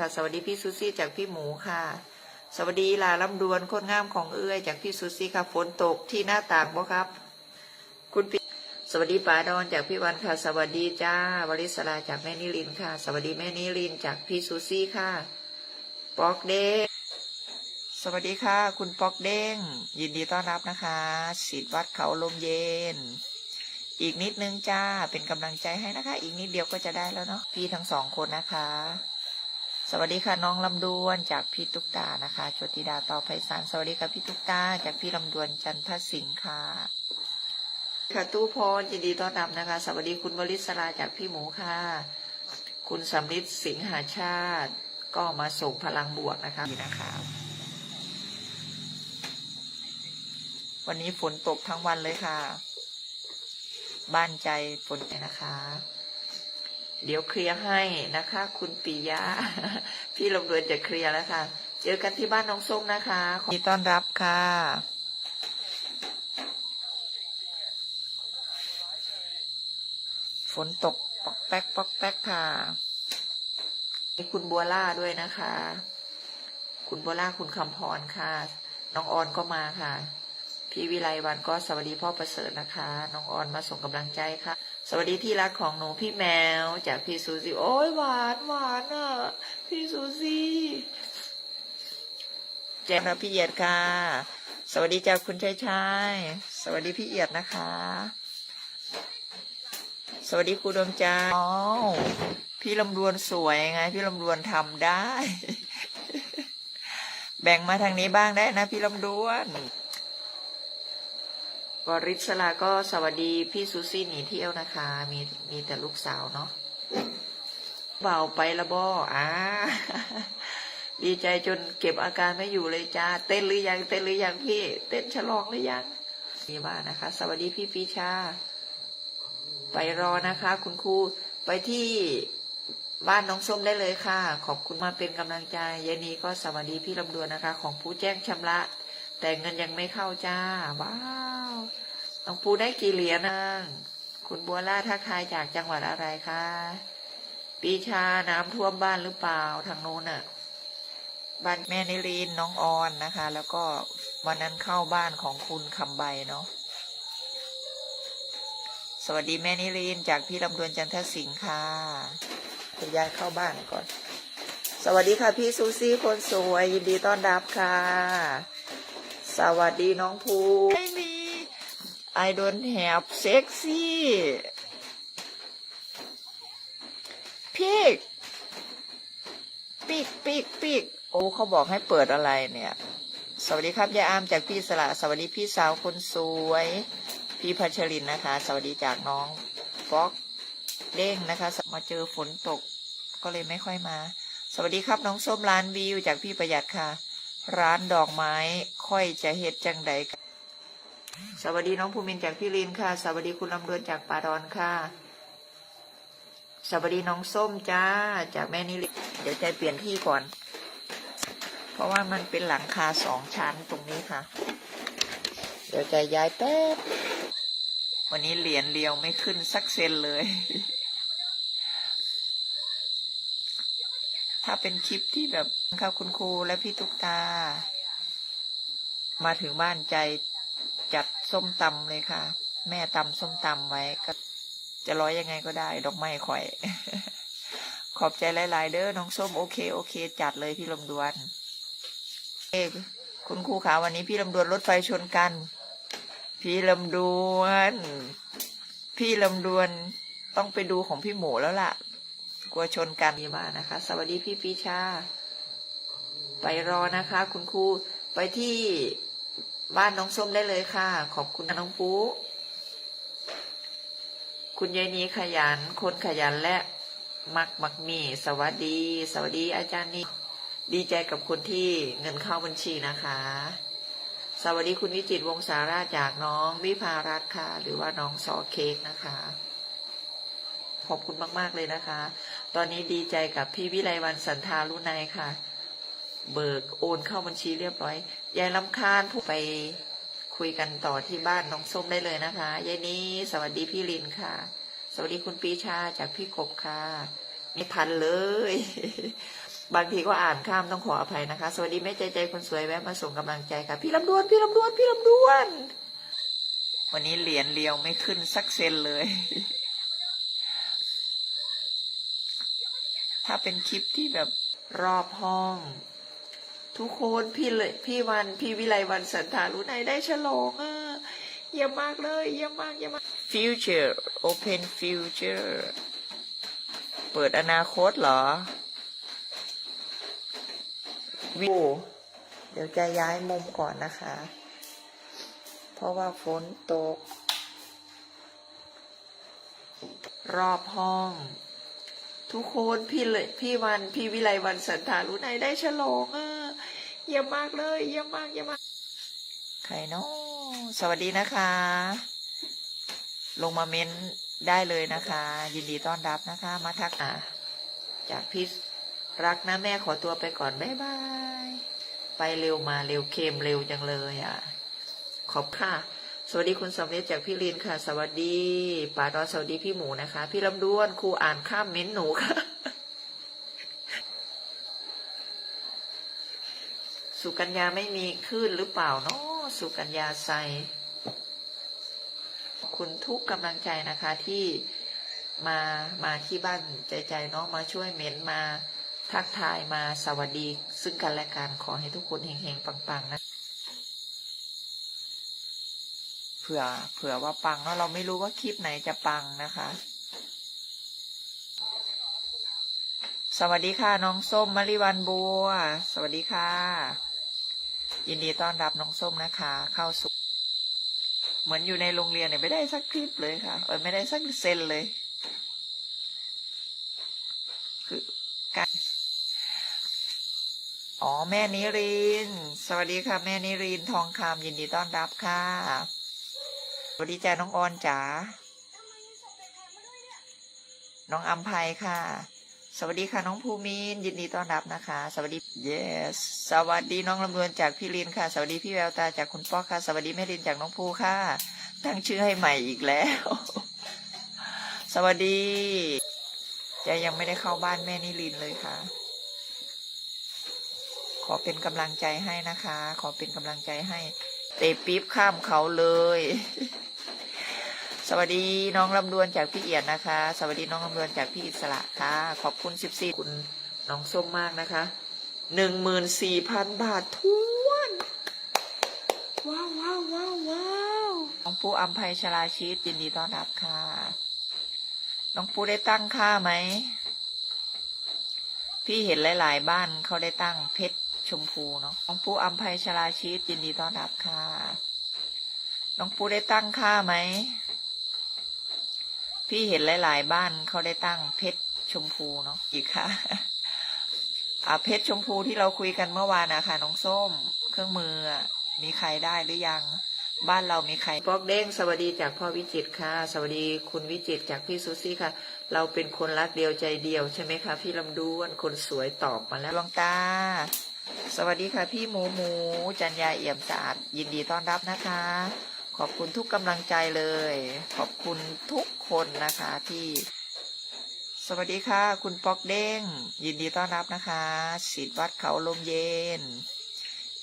ค่ะ สวัสดีพี่ซูซี่จากพี่หมูค่ะ สวัสดีลาลำดวนคนงามของเอื้อยจากพี่ซูซี่ค่ะฝนตกที่หน้าต่างบ่ครับ คุณปีสวัสดีป๋าดอนจากพี่วันค่ะ สวัสดีจ้าวริศราจากแม่นิลินค่ะ สวัสดีแม่นิลินจากพี่ซูซี่ค่ะปอกเด้งสวัสดีค่ะ คุณปอกเด้ง ยินดีต้อนรับนะคะสิทธิ์วัดเขาลมเย็น อีกนิดนึงจ้าเป็นกำลังใจให้นะคะ อีกนิดเดียวก็จะได้แล้วเนาะพี่ทั้งสองคนนะคะ สวัสดีค่ะน้องลำดวนจากพี่ตุ๊กตานะคะโชติดาต่อไพศาลสวัสดีค่ะพี่ตุ๊กตาจากพี่ลำดวนจันทสิงห์ค่ะ ค่ะตู้พรยินดีต้อนรับนะคะ สวัสดีคุณวลิศราจากพี่หมูค่ะ คุณสำลิดสิงหาชาติ ก็มาส่งพลังบวกนะคะนะคะวันนี้ฝนตกทั้งวันเลยค่ะ บ้านใจฝนนะคะ เดี๋ยวเคลียร์ให้นะคะ คุณปิยะ พี่ลำดวนจะเคลียร์แล้วค่ะ เจอกันที่บ้านน้องส้มนะคะขอยินดีต้อนรับค่ะฝนตกปอกแป๊กปอกแป๊กค่ะมีคุณบัวล่าด้วยนะคะ คุณบัวล่าคุณคำพรค่ะ น้องออนก็มาค่ะ พี่วิไลวันก็สวัสดีพ่อประเสริฐนะคะ น้องออนมาส่งกำลังใจค่ะ สวัสดีที่รักของหนูพี่แมว จากพี่ซูซี่โอ้ยหวานหวานอะพี่ซูซี่แจมนะพี่เอียดค่ะ สวัสดีจากคุณชายชายสวัสดีพี่เอียดนะคะ สวัสดีครูดวงใจอ๋อพี่ลำดวนสวยไง พี่ลำดวนทำได้ แบ่งมาทางนี้บ้างได้นะ พี่ลำดวน วริศลาก็สวัสดีพี่ซูซี่หนีเที่ยวนะคะ มีมีแต่ลูกสาวเนาะเบาไปละบออ่าดีใจจนเก็บอาการไม่อยู่เลยจ้า เต้นหรือยังเต้นหรือยังพี่ เต้นฉลองหรือยังมีบ้านนะคะ สวัสดีพี่ปีชา ไปรอนะคะ คุณครูไปที่บ้านน้องส้มได้เลยค่ะ ขอบคุณมาเป็นกำลังใจเย็นนี้ก็สวัสดีพี่ลำดวนนะคะ ของผู้แจ้งชำระ แต่เงินยังไม่เข้าจ้า ว้าวน้องปูได้กี่เหรียญนางคุณบัวล่าทักทายจากจังหวัดอะไรคะ ปีชาน้ำท่วมบ้านหรือเปล่าทางโน้นอะบ้านแม่นิลินน้องออนนะคะ แล้วก็วันนั้นเข้าบ้านของคุณคำใบเนาะสวัสดีแม่นิลินจากพี่ลำดวนจันทสิงห์ค่ะคุณยายเข้าบ้านก่อน สวัสดีค่ะพี่ซูซี่คนสวยยินดีต้อนรับค่ะ สวัสดีน้องภูไม่มี I don't have sexy พีกปีกปีกปีกโอ้เขาบอกให้เปิดอะไรเนี่ย สวัสดีครับยายอามจากพี่สละ สวัสดีพี่สาวคนสวย พี่พัชรินนะคะ สวัสดีจากน้องฟอกเด้งนะคะ มาเจอฝนตกก็เลยไม่ค่อยมา สวัสดีครับน้องส้มร้านวิวจากพี่ประหยัดค่ะ ร้านดอกไม้ค่อยจะเฮ็ดจังใดสวัสดีน้องภูมินจากพี่ลินค่ะ สวัสดีคุณลำดวนจากป่าดอนค่ะ สวัสดีน้องส้มจ้าจากแม่นิลิเดี๋ยวใจเปลี่ยนที่ก่อน เพราะว่ามันเป็นหลังคาสองชั้นตรงนี้ค่ะ เดี๋ยวใจย้ายแป๊บวันนี้เหรียญเรียวไม่ขึ้นสักเซนเลย ถ้าเป็นคลิปที่แบบค่ะคุณครูและพี่ตุ๊กตา มาถึงบ้านใจจัดส้มตำเลยค่ะ แม่ตำส้มตำไว้ก็จะร้อยยังไงก็ได้ ดอกไม้ข่อย ขอบใจหลาย ๆ เด้อน้องส้มโอเคโอเค จัดเลยพี่ลำดวนเอคุณครูขาวันนี้พี่ลำดวนรถไฟชนกัน พี่ลำดวน พี่ลำดวนต้องไปดูของพี่หมูแล้วล่ะ กลัวชนกันมีบ้านนะคะ สวัสดีพี่ปีชา ไปรอนะคะ คุณครูไปที่บ้านน้องส้มได้เลยค่ะ ขอบคุณน้องปูคุณยายนีขยัน คนขยันและมักมักมี สวัสดี สวัสดีอาจารย์นี่ดีใจกับคนที่เงินเข้าบัญชีนะคะ สวัสดีคุณวิจิตวงศาราจากน้องวิภารัตค่ะ หรือว่าน้องซอเค้กนะคะ ขอบคุณมาก ๆ เลยนะคะ ตอนนี้ดีใจกับพี่วิไลวันสันทารุนัยค่ะ เบิกโอนเข้าบัญชีเรียบร้อย ยายลำคาญผู้ไปคุยกันต่อที่บ้านน้องส้มได้เลยนะคะ ยายนี้สวัสดีพี่ลินค่ะ สวัสดีคุณปีชาจากพี่กบค่ะ ไม่ทันเลย บางทีก็อ่านข้ามต้องขออภัยนะคะ สวัสดีแม่ใจใจคนสวยแวะมาส่งกำลังใจค่ะ พี่ลำดวน พี่ลำดวน พี่ลำดวน วันนี้เหรียญเรียวไม่ขึ้นสักเซนเลย ถ้าเป็นคลิปที่แบบรอบห้อง ทุกคนพี่เลยพี่วันพี่วิไลวันสันทารุไนได้ฉลองอะเยี่ยมมากเลยเยี่ยมมากเยี่ยมมาก future open future เปิดอนาคตเหรอวิวเดี๋ยวจะย้ายมุมก่อนนะคะ เพราะว่าฝนตก รอบห้อง ทุกคนพี่เลยพี่วันพี่วิไลวันสันทารุไนได้ฉลองอะเยี่ยมมากเลยเยี่ยมมากเยี่ยมมากใครเนาะสวัสดีนะคะ ลงมาเม้นได้เลยนะคะ ยินดีต้อนรับนะคะ มาทักอะจากพี่รักนะแม่ขอตัวไปก่อนบ๊ายบาย ไปเร็วมาเร็วเค็มเร็วจังเลยอะ ขอบค่ะ สวัสดีคุณสำเร็จจากพี่ลินค่ะ สวัสดีป๋าดอนสวัสดีพี่หมูนะคะ พี่ลำดวนครูอ่านข้ามเม้นหนูค่ะ สุกัญญาไม่มีคลื่นหรือเปล่าเนาะสุกัญญาใสขอบคุณทุกกำลังใจนะคะที่มามาที่บ้านใจใจเนาะมาช่วยเม้นมาทักทายมาสวัสดีซึ่งกันและกันขอให้ทุกคนเฮงๆปังๆนะ เผื่อเผื่อว่าปังแล้วเราไม่รู้ว่าคลิปไหนจะปังนะคะ สวัสดีค่ะน้องส้มมริวันบัว สวัสดีค่ะ ยินดีต้อนรับน้องส้มนะคะ เข้าสู่เหมือนอยู่ในโรงเรียนเนี่ยไม่ได้สักคลิปเลยค่ะเออไม่ได้สักเซนเลย คือการอ๋อ แม่นิริน สวัสดีค่ะ แม่นิรินทองคำยินดีต้อนรับค่ะ วัสดีจ้าน้องออนจ๋า น้องอัมภัยค่ะ สวัสดีค่ะน้องภูมินยินดีต้อนรับนะคะ สวัสดี yes สวัสดีน้องลำดวนจากพี่ลินค่ะ สวัสดีพี่แววตาจากคุณป๊อค่ะ สวัสดีแม่ลินจากน้องภูค่ะ ตั้งชื่อให้ใหม่อีกแล้ว สวัสดีจะยังไม่ได้เข้าบ้านแม่นิลินเลยค่ะ ขอเป็นกำลังใจให้นะคะ ขอเป็นกำลังใจให้เตะปี๊บข้ามเขาเลย สวัสดีน้องลำดวนจากพี่เอียดนะคะ สวัสดีน้องลำดวนจากพี่อิสระค่ะ ขอบคุณสิบสี่คุณน้องส้มมากนะคะหนึ่งหมื่นสี่พันบาททวนว้าวว้าวว้าวว้าวน้องปูอัมภัยชลาชีตยินดีต้อนรับค่ะ น้องปูได้ตั้งค่าไหม พี่เห็นหลาย ๆ บ้านเขาได้ตั้งเพชรชมพูเนาะน้องปูอัมภัยชลาชีตยินดีต้อนรับค่ะ น้องปูได้ตั้งค่าไหม พี่เห็นหลาย ๆ บ้านเขาได้ตั้งเพชรชมพูเนาะอีกค่ะอ่าเพชรชมพูที่เราคุยกันเมื่อวานนะคะน้องส้ม เครื่องมืออะมีใครได้หรือยัง บ้านเรามีใครปอกเด้งสวัสดีจากพ่อวิจิตรค่ะ สวัสดีคุณวิจิตรจากพี่ซูซี่ค่ะ เราเป็นคนรักเดียวใจเดียวใช่ไหมคะพี่ลำดวนคนสวยตอบมาแล้วดวงตา สวัสดีค่ะ พี่หมูหมูจันยาเอี่ยมสะอาดยินดีต้อนรับนะคะ ขอบคุณทุกกำลังใจเลย ขอบคุณทุกคนนะคะที่ สวัสดีค่ะ คุณปอกเด้ง ยินดีต้อนรับนะคะศิษย์วัดเขาลมเย็น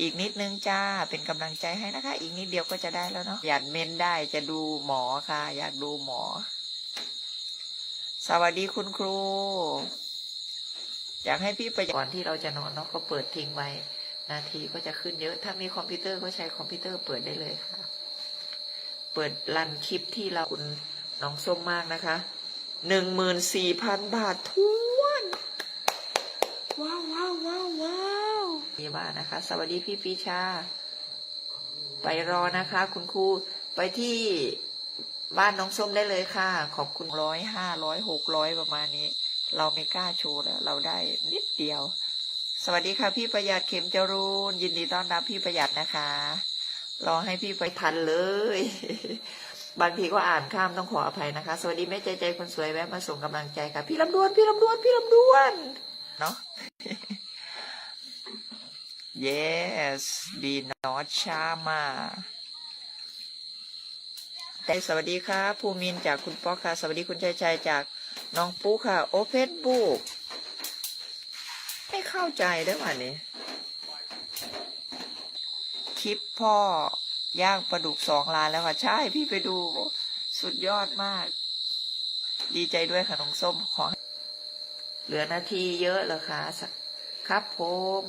อีกนิดนึงจ้าเป็นกำลังใจให้นะคะ อีกนิดเดียวก็จะได้แล้วเนาะอยากเมนได้จะดูหมอค่ะ อยากดูหมอ สวัสดีคุณครู อยากให้พี่ไปก่อนที่เราจะนอนเนาะก็เปิดทิ้งไว้ นาทีก็จะขึ้นเยอะ ถ้ามีคอมพิวเตอร์ก็ใช้คอมพิวเตอร์เปิดได้เลยค่ะ เปิดรันคลิปที่เราคุณน้องส้มมากนะคะหนึ่งหมื่นสี่พันบาททวนว้าวว้าวว้าวว้าวนี่บ้านนะคะ สวัสดีพี่ปีชา ไปรอนะคะ คุณครูไปที่บ้านน้องส้มได้เลยค่ะ ขอบคุณร้อยห้าร้อยหกร้อยประมาณนี้ เราไม่กล้าโชว์แล้ว เราได้นิดเดียว สวัสดีค่ะพี่ประหยัดเข็มจรูนยินดีต้อนรับพี่ประหยัดนะคะ รอให้พี่ไปทันเลย บางทีก็อ่านข้ามต้องขออภัยนะคะ สวัสดีแม่ใจใจคนสวยแวะมาส่งกำลังใจค่ะ พี่ลำดวน พี่ลำดวน พี่ลำดวน เนาะ yes be not charma แต่สวัสดีค่ะภูมินจากคุณป๊อกค่ะ สวัสดีคุณชัยชัยจากน้องปุ๊ค่ะ โอเพนบุ๊กไม่เข้าใจได้ป่ะนี่ค ลิปพ่อย่างปลาดุกสองล้านแล้วค่ะ ใช่พี่ไปดู สุดยอดมาก ดีใจด้วยค่ะน้องส้มขอเหลือนาทีเยอะเหรอคะครับผม